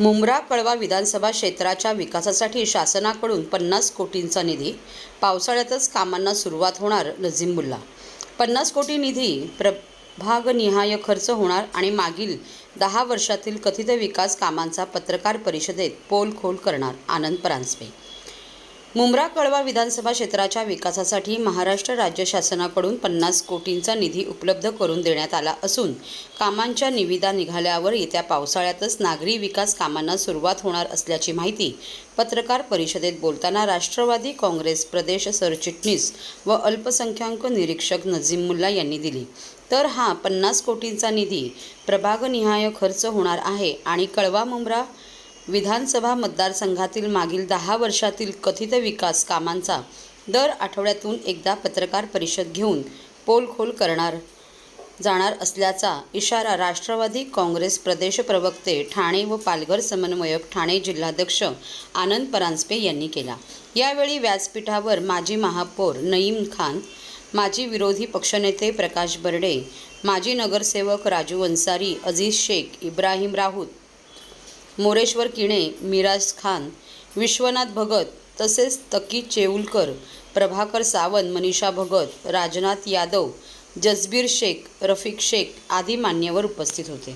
मुंब्रा कळवा विधानसभा क्षेत्राच्या विकासासाठी शासनाकडून पन्नास कोटींचा निधी पावसाळ्यातच कामांना सुरुवात होणार नजीमुल्ला पन्नास कोटी निधी प्रभागनिहाय खर्च होणार आणि मागील दहा वर्षातील कथित विकास कामांचा पत्रकार परिषदेत पोलखोल करणार आनंद परांजपे. मुंब्रा कळवा विधानसभा क्षेत्राच्या विकासासाठी महाराष्ट्र राज्य शासनाकडून पन्नास कोटींचा निधी उपलब्ध करून देण्यात आला असून कामांच्या निविदा निघाल्यावर येत्या पावसाळ्यातच नागरी विकास कामांना सुरुवात होणार असल्याची माहिती पत्रकार परिषदेत बोलताना राष्ट्रवादी काँग्रेस प्रदेश सरचिटणीस व अल्पसंख्याक निरीक्षक नजीम मुल्ला यांनी दिली. तर हा पन्नास कोटींचा निधी प्रभागनिहाय खर्च होणार आहे आणि कळवा मुंब्रा विधानसभा मतदारसंघातील मागील दहा वर्षातील कथित विकास कामांचा दर आठवड्यातून एकदा पत्रकार परिषद घेऊन पोलखोल करणार जाणार असल्याचा इशारा राष्ट्रवादी काँग्रेस प्रदेश प्रवक्ते ठाणे व पालघर समन्वयक ठाणे जिल्हाध्यक्ष आनंद परांजपे यांनी केला. यावेळी व्यासपीठावर माजी महापौर नईम खान माजी विरोधी पक्षनेते प्रकाश बर्डे माजी नगरसेवक राजू अन्सारी अजीज शेख इब्राहिम राऊत मोरेश्वर किणे मिराज खान विश्वनाथ भगत तसेच तकी चेऊलकर प्रभाकर सावंत मनीषा भगत राजनाथ यादव जसबीर शेख रफिक शेख आदी मान्यवर उपस्थित होते.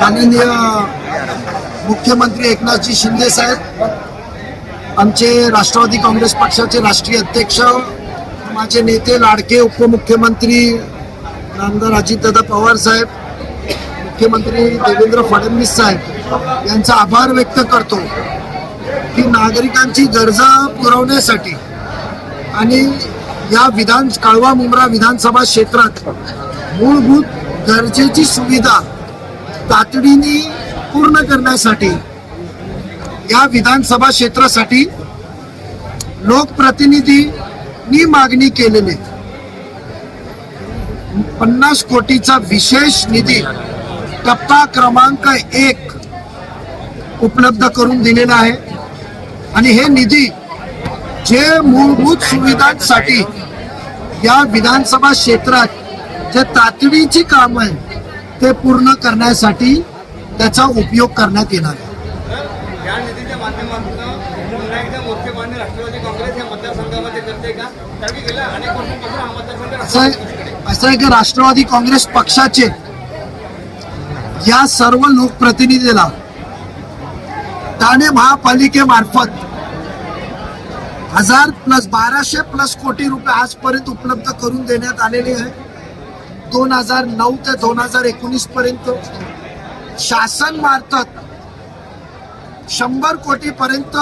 माननीय मुख्यमंत्री एकनाथजी शिंदे साहेब आमचे राष्ट्रवादी काँग्रेस पक्षाचे राष्ट्रीय अध्यक्ष माझे नेते लाडके उपमुख्यमंत्री नामदार अजितदादा पवार साहेब मुख्यमंत्री देवेंद्र फडणवीस साहेब यांचा आभार व्यक्त करतो की नागरिकांची गरजा पुरवण्यासाठी आणि या विधान काळवा मुंब्रा विधानसभा क्षेत्रात मूलभूत गरजेची सुविधा तातडीने पूर्ण करण्यासाठी या विधानसभा क्षेत्रासाठी लोकप्रतिनिधींनी मागणी केलेली पन्नास कोटीचा विशेष निधी टप्पा क्रमांक एक उपलब्ध करून दिलेला आहे. आणि हे निधी जे मूलभूत सुविधांसाठी या विधानसभा क्षेत्रात जे तातडीची काम आहे ते पूर्ण करण्यासाठी त्याचा उपयोग करण्यात येणार आहे. असं असं आहे की राष्ट्रवादी काँग्रेस पक्षाचे या सर्व लोकप्रतिनिधीला ठाणे महापालिकेमार्फत हजार प्लस बाराशे प्लस कोटी रुपये आजपर्यंत उपलब्ध करून देण्यात आलेले आहे. दोन हजार नऊ ते दोन हजार एकोणीस पर्यंत शासन मार्फत शंभर कोटी पर्यंत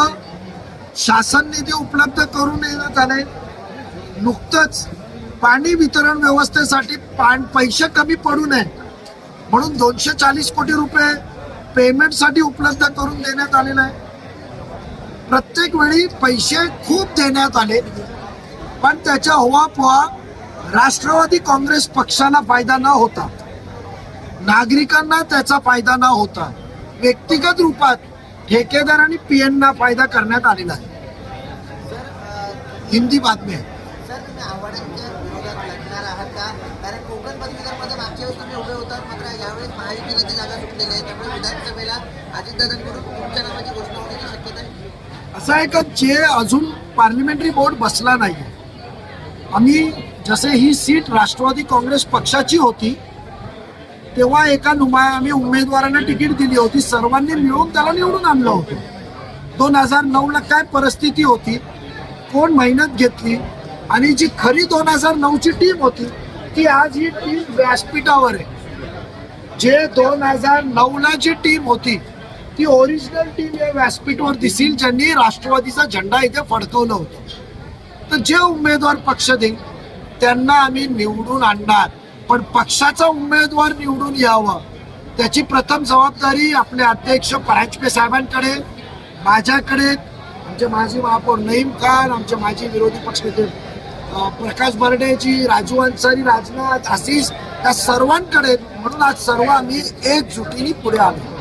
शासन निधी उपलब्ध करून देण्यात आले. नुकतंच पाणी वितरण व्यवस्थेसाठी पाण पैसे कमी पडू नये. म्हणून दोनशे चाळीस कोटी रुपये पेमेंटसाठी उपलब्ध करून देण्यात आलेलं आहे. प्रत्येक वेळी पैसे खूप देण्यात आले. पण त्याच्या होवापोहा राष्ट्रवादी काँग्रेस पक्षाला फायदा न होता नागरिकांना त्याचा फायदा न होता व्यक्तिगत रूपात ठेकेदार आणि पीएनना फायदा करण्यात आलेला आहे. हिंदी बातमी आहे. सर तुम्ही आव्हाडांच्या विरोधात लढणार आहात का? कारण कोकण पदवीधरमध्ये मागच्या वेळेस तुम्ही उभे होतात मात्र यावेळेस महायुतीला ती जागा सुटलेली आहे. त्यामुळे विधानसभेला अजितदादांकडून तुमच्या नावाची घोषणा होण्याची शक्यता आहे. असं आहे का जे अजून पार्लिमेंटरी बोर्ड बसला नाही आम्ही जसे ही सीट राष्ट्रवादी काँग्रेस पक्षाची होती तेव्हा एका नुमा आम्ही उमेदवारांना तिकीट दिली होती. सर्वांनी मिळून त्याला निवडून आणलं होतं. दोन हजार नऊला काय परिस्थिती होती? कोण मेहनत घेतली? आणि जी खरी दोन हजार नऊची टीम होती ती आज ही टीम व्यासपीठावर आहे. जे दोन हजार नऊला जी टीम होती ती ओरिजिनल टीम या व्यासपीठवर दिसेल ज्यांनी राष्ट्रवादीचा झेंडा इथे फडकवलं होतं. तर जे उमेदवार पक्ष देईल त्यांना आम्ही निवडून आणणार. पण पक्षाचा उमेदवार निवडून यावं त्याची प्रथम जबाबदारी आपले अध्यक्ष परांजपे साहेबांकडे माझ्याकडे आमचे माजी महापौर नईम खान आमचे माजी विरोधी पक्षनेते प्रकाश बर्डेची राजू अन्सारी राजनाथ आशिष या सर्वांकडे म्हणून आज सर्व आम्ही एकजुटीने पुढे आलो.